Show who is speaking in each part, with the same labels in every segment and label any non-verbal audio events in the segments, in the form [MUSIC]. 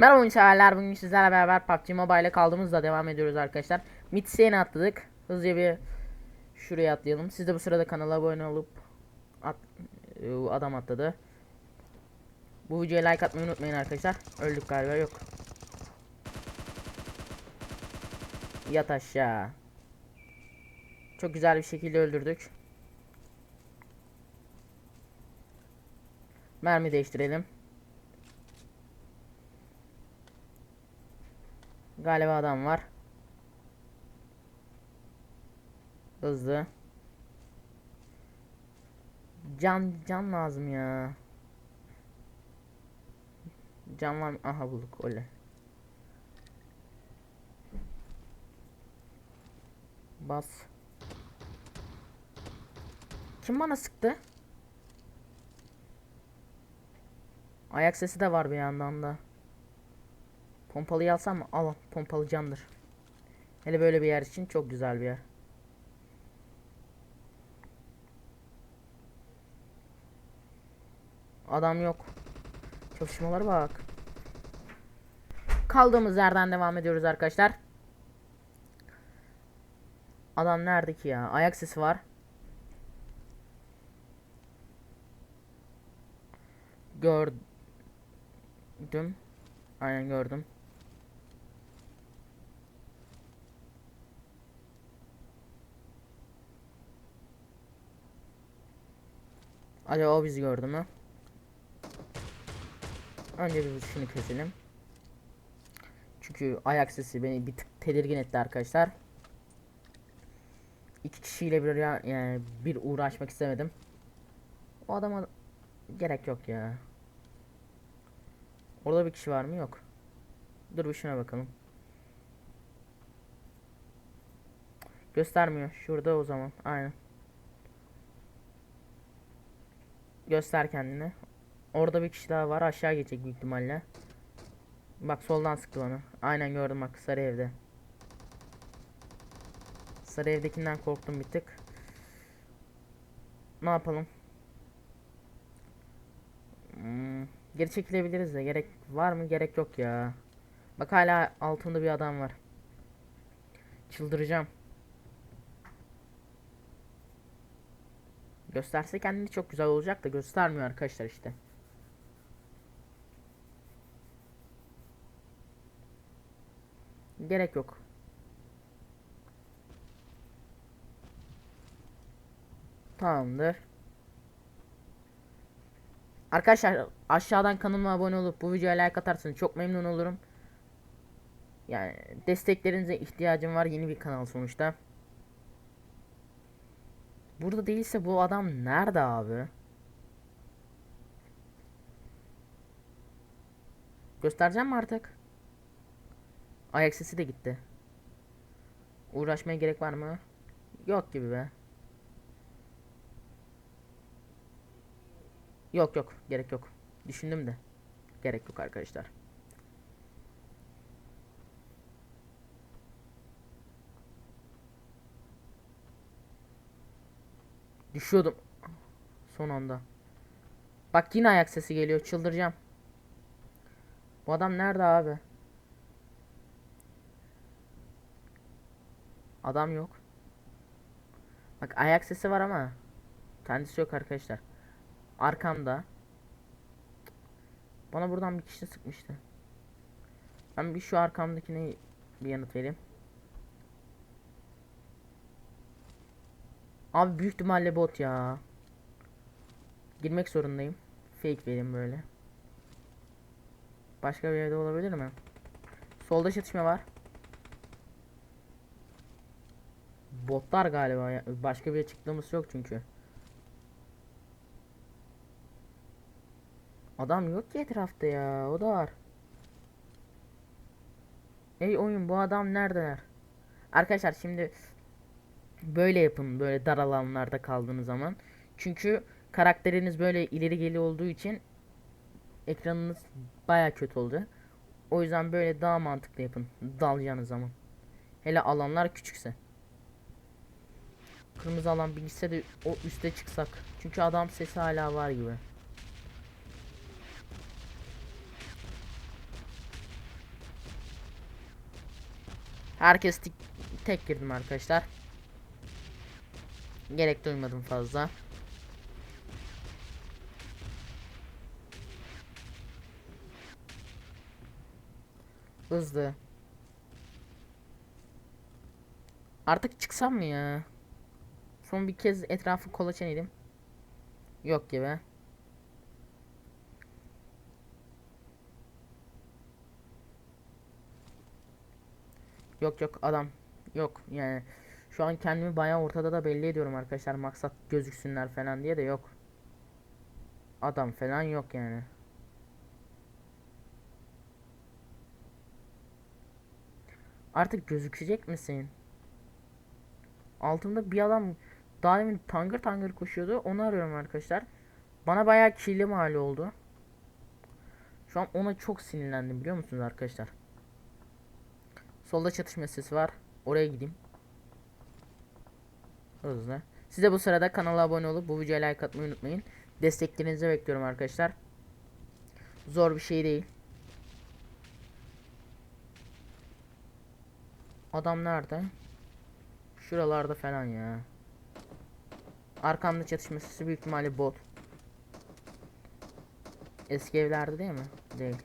Speaker 1: Merhaba oyun severler. Bugün sizlerle beraber PUBG Mobile'e kaldığımızda devam ediyoruz arkadaşlar. Mitse'ye atladık. Hızlıca bir şuraya atlayalım. Siz de bu sırada kanala abone olup at, e, adam atladı. Bu videoya like atmayı unutmayın arkadaşlar. Öldük galiba yok. Yat aşağı. Çok güzel bir şekilde öldürdük. Mermi değiştirelim. Galiba adam var. Hızlı. Can can lazım ya. Can var mı? Aha bulduk öyle. Bas. Kim bana sıktı? Ayak sesi de var bir yandan da. Pompalıyı alsam mı? Al pompalı candır. Hele böyle bir yer için çok güzel bir yer. Adam yok. Çalışmalara bak. Kaldığımız yerden devam ediyoruz arkadaşlar. Adam nerede ki ya? Ayak sesi var. Gördüm. Aynen gördüm. Acaba o bizi gördü mü? Önce bir şunu keselim. Çünkü ayak sesi beni bir tık tedirgin etti arkadaşlar. İki kişiyle bir ya yani bir uğraşmak istemedim. O adama gerek yok ya. Orada bir kişi var mı? Yok. Dur bir şuna bakalım. Göstermiyor. Şurada o zaman. Aynen. Göster kendini. Orada bir kişi daha var. Aşağı geçecek büyük ihtimalle. Bak soldan sıktı bana. Aynen gördüm bak sarı evde. Sarı evdekinden korktum bir tık. Ne yapalım? Hmm, geri çekilebiliriz de gerek var mı? Gerek yok ya. Bak hala altında bir adam var. Çıldıracağım. Gösterse kendini çok güzel olacak da göstermiyor arkadaşlar işte. Gerek yok. Tamamdır. Arkadaşlar aşağıdan kanalıma abone olup bu videoya like atarsanız çok memnun olurum. Yani desteklerinize ihtiyacım var yeni bir kanal sonuçta. Burada değilse bu adam nerede abi? Göstereceğim mi artık? Ayak sesi de gitti. Uğraşmaya gerek var mı? Yok gibi be. Yok yok gerek yok. Düşündüm de. Gerek yok arkadaşlar. Düşüyordum. Son anda. Bak yine ayak sesi geliyor. Çıldıracağım. Bu adam nerede abi? Adam yok. Bak ayak sesi var ama kendisi yok arkadaşlar. Arkamda. Bana buradan bir kişi sıkmıştı. Ben bir şu arkamdakine bir yanıt vereyim. Abi büyük ihtimalle bot ya. Girmek zorundayım. Fake vereyim böyle. Başka bir yerde olabilir mi? Solda çatışma var. Botlar galiba. Başka bir çıktığımız yok çünkü. Adam yok ki etrafta ya. O da var. Ey oyun bu adam neredeler? Arkadaşlar şimdi böyle yapın böyle dar alanlarda kaldığınız zaman. Çünkü karakteriniz böyle ileri geli olduğu için ekranınız baya kötü oldu. O yüzden böyle daha mantıklı yapın dalacağınız zaman. Hele alanlar küçükse. Kırmızı alan bilgisi de o üste çıksak. Çünkü adam sesi hala var gibi. Herkes tek girdim arkadaşlar. Gerek duymadım fazla. Hızlı. Artık çıksam mı ya? Son bir kez etrafı kolaçan edeyim. Yok gibi. Yok yok adam. Yok yani. Şu an kendimi bayağı ortada da belli ediyorum arkadaşlar. Maksat gözüksünler falan diye de yok. Adam falan yok yani. Artık gözükecek misin? Altımda bir adam daha tangır tangır koşuyordu. Onu arıyorum arkadaşlar. Bana bayağı kirli mal oldu. Şu an ona çok sinirlendim biliyor musunuz arkadaşlar? Solda çatışma sesi var. Oraya gideyim. Hızlı. Size bu sırada kanala abone olup bu videoya like atmayı unutmayın. Desteklerinizi bekliyorum arkadaşlar. Zor bir şey değil. Adam nerede? Şuralarda falan ya. Arkamda çatışma büyük ihtimalle bot. Eski evlerde değil mi? Değil.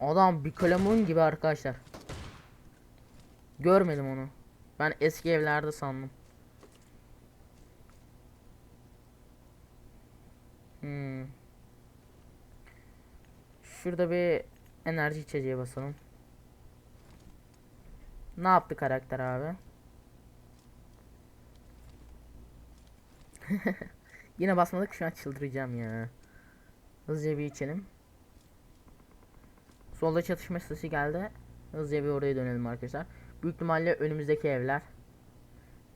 Speaker 1: Adam bir kalemun gibi arkadaşlar. Görmedim onu. Ben eski evlerde sandım. Hmm. Şurada bir enerji içeceği basalım. Ne yaptı karakter abi? [LAUGHS] Yine basmadık şu an çıldıracağım ya. Hızlıca bir içelim. Solda çatışma sesi geldi. Hızlıca bir oraya dönelim arkadaşlar. Büyük ihtimalle önümüzdeki evler.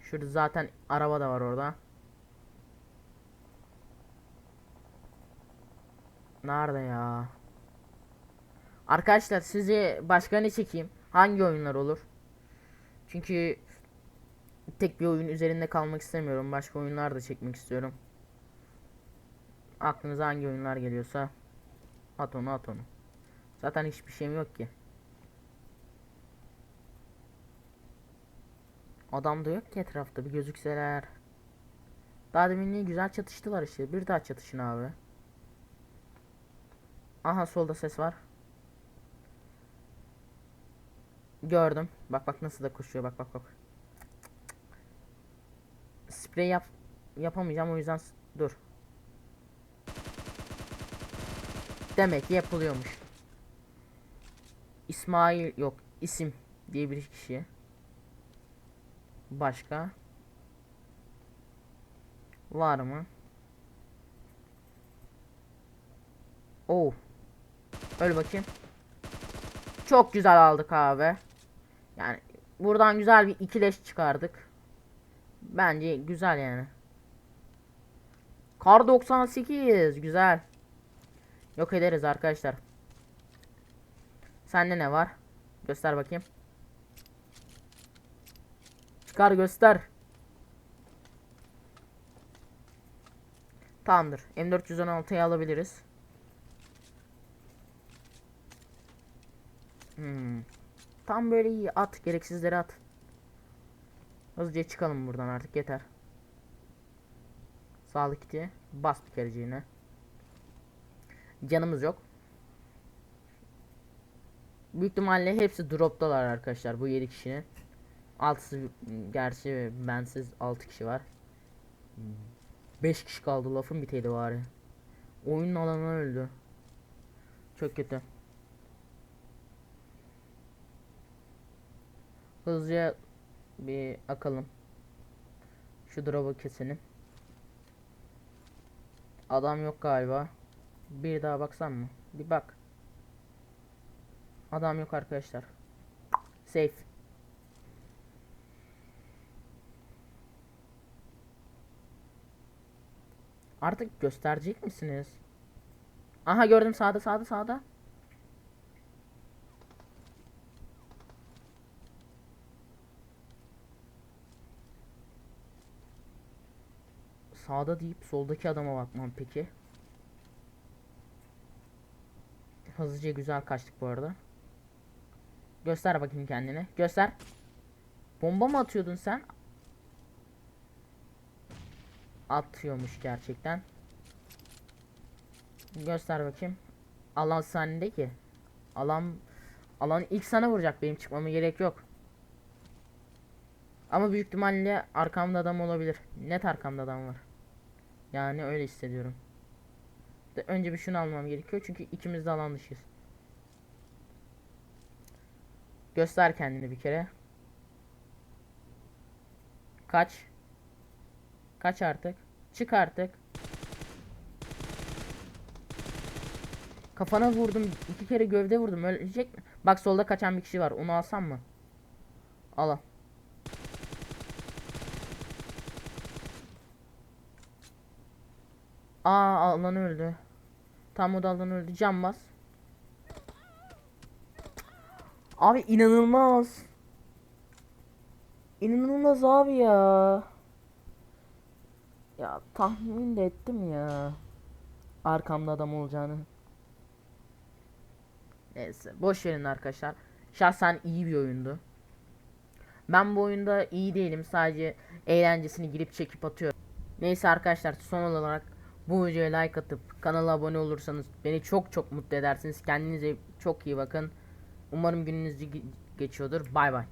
Speaker 1: Şurada zaten araba da var orada. Nerede ya? Arkadaşlar sizi başka ne çekeyim? Hangi oyunlar olur? Çünkü tek bir oyun üzerinde kalmak istemiyorum. Başka oyunlar da çekmek istiyorum. Aklınıza hangi oyunlar geliyorsa at onu at onu. Zaten hiçbir şeyim yok ki. Adam da yok ki etrafta bir gözükseler. Daha demin güzel çatıştılar işte. Bir daha çatışın abi. Aha solda ses var. Gördüm. Bak bak nasıl da koşuyor. Bak bak bak. Sprey yap yapamayacağım o yüzden dur. Demek ki yapılıyormuş. İsmail yok isim diye bir kişi. Başka var mı? Oh. Öl bakayım. Çok güzel aldık abi. Yani buradan güzel bir ikileş çıkardık. Bence güzel yani. Kar 98 güzel. Yok ederiz arkadaşlar. Sende ne var? Göster bakayım. Çıkar göster. Tamamdır. M416'yı alabiliriz. Hmm. Tam böyle iyi at. Gereksizleri at. Hızlıca çıkalım buradan artık yeter. Sağlık kiti. Bas bir kereciğine. Canımız yok. Büyük ihtimalle hepsi droptalar arkadaşlar bu 7 kişinin. Altısı gerçi bensiz 6 kişi var. 5 kişi kaldı lafın biteydi bari. Oyunun alanı öldü. Çok kötü. Hızlıca bir akalım. Şu drop'u keselim. Adam yok galiba. Bir daha baksam mı? Bir bak. Adam yok arkadaşlar. Safe. Artık gösterecek misiniz? Aha gördüm sağda sağda sağda. Sağda deyip soldaki adama bakmam peki. Hızlıca güzel kaçtık bu arada. Göster bakayım kendini. Göster. Bomba mı atıyordun sen? Atıyormuş gerçekten. Göster bakayım. Alan sende ki. Alan alan ilk sana vuracak. Benim çıkmama gerek yok. Ama büyük ihtimalle arkamda adam olabilir. Net arkamda adam var. Yani öyle hissediyorum. De önce bir şunu almam gerekiyor çünkü ikimiz de alan dışıyız. Göster kendini bir kere. Kaç. Kaç artık. Çık artık. Kafana vurdum. iki kere gövde vurdum. Ölecek mi? Bak solda kaçan bir kişi var. Onu alsam mı? Al al. Aa alan öldü. Tam o da öldü. Can bas. Abi inanılmaz. İnanılmaz abi ya. Ya tahmin de ettim ya. Arkamda adam olacağını. Neyse boş verin arkadaşlar. Şahsen iyi bir oyundu. Ben bu oyunda iyi değilim. Sadece eğlencesini girip çekip atıyorum. Neyse arkadaşlar son olarak bu videoya like atıp kanala abone olursanız beni çok çok mutlu edersiniz. Kendinize çok iyi bakın. Umarım gününüz ge- geçiyordur. Bay bay.